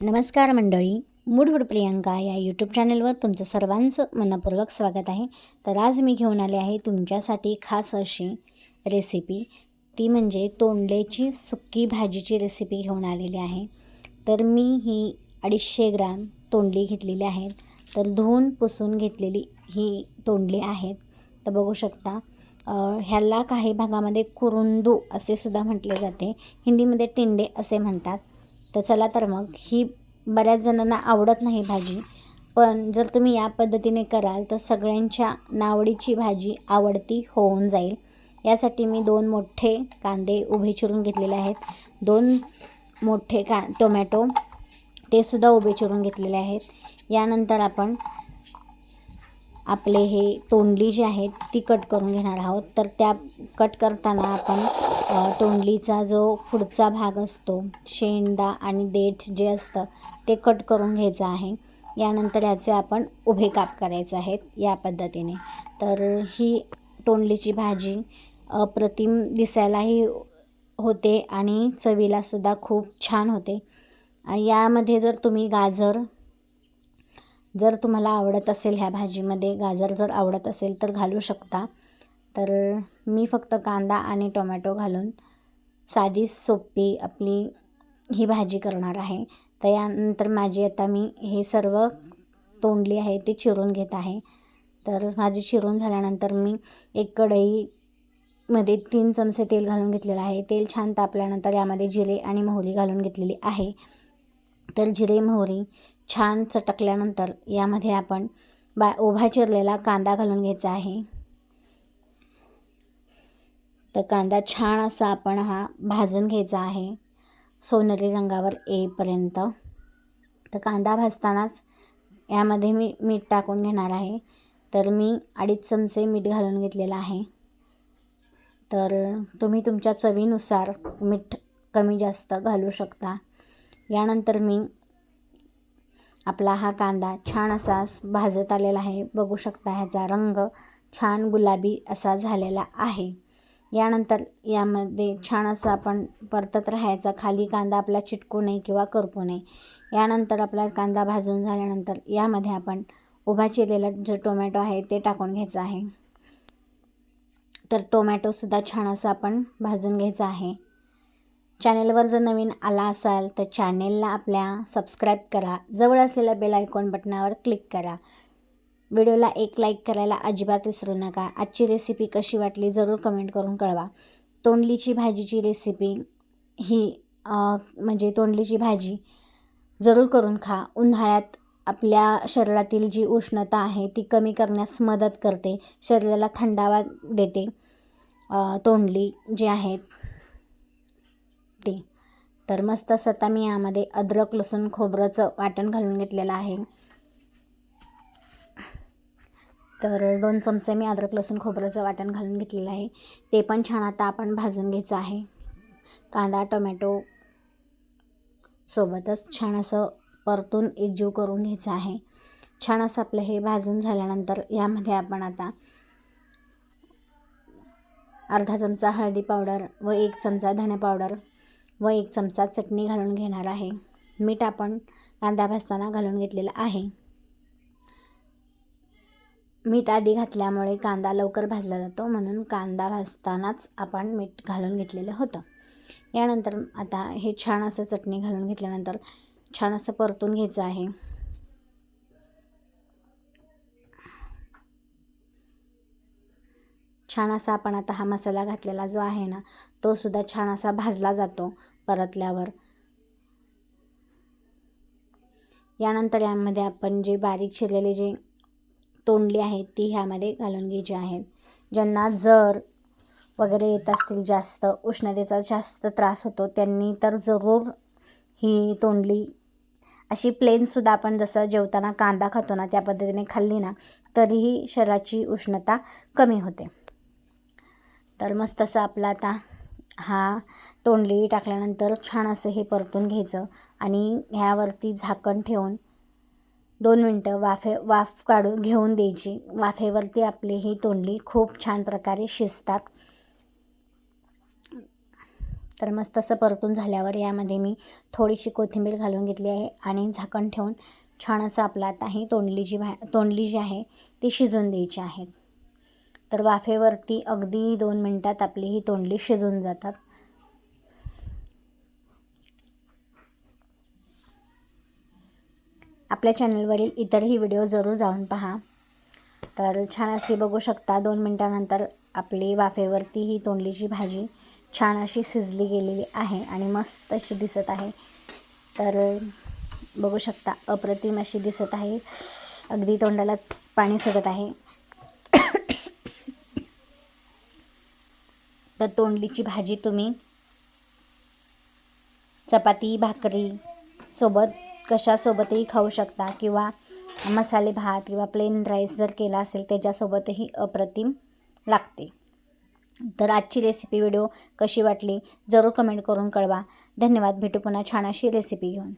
नमस्कार मंडळी मूडवड प्रियांका या यूट्यूब चॅनलवर तुमचं सर्वांचं मनपूर्वक स्वागत आहे. तर आज मी घेऊन आले आहे तुमच्यासाठी खास अशी रेसिपी ती म्हणजे तोंडल्याची सुक्की भाजीची रेसिपी घेऊन आलेली आहे. तर मी ही अडीचशे ग्राम तोंडली घेतलेली आहेत तर धुवून पुसून घेतलेली ही तोंडली आहेत तर बघू शकता ह्याला काही भागामध्ये कुरुंदू असे सुद्धा म्हटले जाते. हिंदीमध्ये टिंडे असे म्हणतात. तर चला तर मग ही बऱ्याच जणांना आवडत नाही भाजी पण जर तुम्ही या पद्धतीने कराल तर सगळ्यांच्या नावडीची भाजी आवडती होऊन जाईल. यासाठी मी दोन मोठे कांदे उभे चिरून घेतलेले आहेत. दोन मोठे का टोमॅटो ते सुद्धा उभे चिरून घेतलेले आहेत. यानंतर आपण आपले हे तोंडली जी आहेत ती कट करून घेणार आहोत. तर त्या कट करताना आपण तोंडलीचा जो पुढचा भाग असतो शेंडा आणि देठ जे असतं ते कट करून घ्यायचं आहे. यानंतर याचे आपण उभे काप करायचे आहेत या पद्धतीने. तर ही तोंडलीची भाजी अप्रतिम दिसायलाही होते आणि चवीलासुद्धा खूप छान होते. यामध्ये जर तुम्ही गाजर जर तुम्हाला आवडत असेल ह्या भाजीमध्ये गाजर जर आवडत असेल तर घालू शकता. तर मी फक्त कांदा आणि टोमॅटो घालून साधी सोपी आपली ही भाजी करणार आहे. तर यानंतर माझी आता मी हे सर्व तोंडली आहे ते चिरून घेत आहे. तर माझी चिरून झाल्यानंतर मी एक कढईमध्ये तीन चमचे तेल घालून घेतलेलं आहे. तेल छान तापल्यानंतर यामध्ये जिरे आणि मोहरी घालून घेतलेली आहे. तर जिरे मोहरी छान चटकल्यानंतर यामध्ये आपण बा उभा चिरलेला कांदा घालून घ्यायचा आहे. तर कांदा छान असा आपण हा भाजून घ्यायचा आहे. सोनेरी रंगावर येईपर्यंत. तर कांदा भाजतानाच यामध्ये मी मीठ टाकून घेणार आहे. तर मी अडीच चमचे मीठ घालून घेतलेलं आहे. तर तुम्ही तुमच्या चवीनुसार मीठ कमी जास्त घालू शकता. यानंतर मी आपला हा कांदा छान असा भाजत आलेला आहे. बघू शकता ह्याचा रंग छान गुलाबी असा झालेला आहे. यानंतर यामध्ये छान असं आपण परतत राहायचा. खाली कांदा आपला चिटकू नये किंवा करपू नये. यानंतर आपला कांदा भाजून झाल्यानंतर यामध्ये आपण उभा चिरलेला जो टोमॅटो आहे ते टाकून घ्यायचं आहे. तर टोमॅटोसुद्धा छान असं आपण भाजून घ्यायचं आहे. चॅनेलवर जर नवीन आला असाल तर चॅनेलला आपल्या सबस्क्राईब करा. जवळ असलेल्या बेल आयकॉन बटनावर क्लिक करा. व्हिडिओला एक लाईक करायला अजिबात विसरू नका. आजची रेसिपी कशी वाटली जरूर कमेंट करून कळवा. तोंडलीची भाजीची रेसिपी ही म्हणजे तोंडलीची भाजी जरूर करून खा. उन्हाळ्यात आपल्या शरीरातील जी उष्णता आहे ती कमी करण्यास मदत करते. शरीराला थंडावा देते तोंडली जी आहेत. ते तर मस्त असं आता मी यामध्ये अद्रक लसूण खोबऱ्याचं वाटण घालून घेतलेलं आहे. तर दोन चमचे मी अद्रक लसूण खोबऱ्याचं वाटण घालून घेतलेलं आहे. ते पण छान आता आपण भाजून घ्यायचं आहे. कांदा टोमॅटो सोबतच छान असं परतून एकजीव करून घ्यायचं आहे. छान असं आपलं हे भाजून झाल्यानंतर यामध्ये आपण आता अर्धा चमचा हळदी पावडर व एक चमचा धणे पावडर व एक चमचा चटणी घालून घेणार आहे. मीठ आपण कांदा भाजताना घालून घेतलेलं आहे. मीठ आधी घातल्यामुळे कांदा लवकर भाजला जातो म्हणून कांदा भाजतानाच आपण मीठ घालून घेतलेलं होतं. यानंतर आता हे छान असं चटणी घालून घेतल्यानंतर छान असं परतून घ्यायचं आहे. छान असा आपण आता हा मसाला घातलेला जो आहे ना तो सुद्धा छान असा भाजला जातो परतल्यावर. यानंतर यामध्ये आपण जे बारीक चिरलेले जे तोंडली आहेत ती ह्यामध्ये घालून घ्यायची आहेत ज्यांना जर वगैरे येत असतील जास्त उष्णतेचा जास्त त्रास होतो त्यांनी तर जरूर ही तोंडली अशी प्लेनसुद्धा आपण जसं जेवताना कांदा खातो ना त्या पद्धतीने खाल्ली ना तरीही शरीराची उष्णता कमी होते. तर मस्त असं आपला आता हा तोंडली टाकल्यानंतर छान असं हे परतून घ्यायचं आणि ह्यावरती झाकण ठेवून दोन मिनटं वाफे वाफ काढून घेऊन द्यायची. वाफेवरती आपली ही तोंडली खूप छान प्रकारे शिजतात. तर मस्त असं परतून झाल्यावर यामध्ये मी थोडीशी कोथिंबीर घालून घेतली आहे आणि झाकण ठेवून छान असं आपलं आता ही तोंडली जी भा तोंडली जी आहे ती शिजवून द्यायची आहे. तर वाफेवरती अगदी दोन मिनटात आपली ही तोंडली शिजून जातात. आपल्या चॅनलवरील इतरही व्हिडिओ जरूर जाऊन पहा. तर छान अशी बघू शकता दोन मिनटानंतर आपली वाफेवरती ही तोंडलीची भाजी छान अशी शिजली गेलेली आहे आणि मस्त अशी दिसत आहे. तर बघू शकता अप्रतिम अशी दिसत आहे. अगदी तोंडाला पाणी सुटत आहे. तर तोंडलीची भाजी तुम्ही? चपाती भाकरी सोबत कशासोबतही खाऊ शकता किंवा मसाले भात किंवा प्लेन राईस जर केला असेल त्याच्यासोबतही अप्रतिम लागते. तर आजची रेसिपी व्हिडिओ कशी वाटली? जरूर कमेंट करून कळवा. धन्यवाद. भेटू पुन्हा छान अशी रेसिपी घेऊन.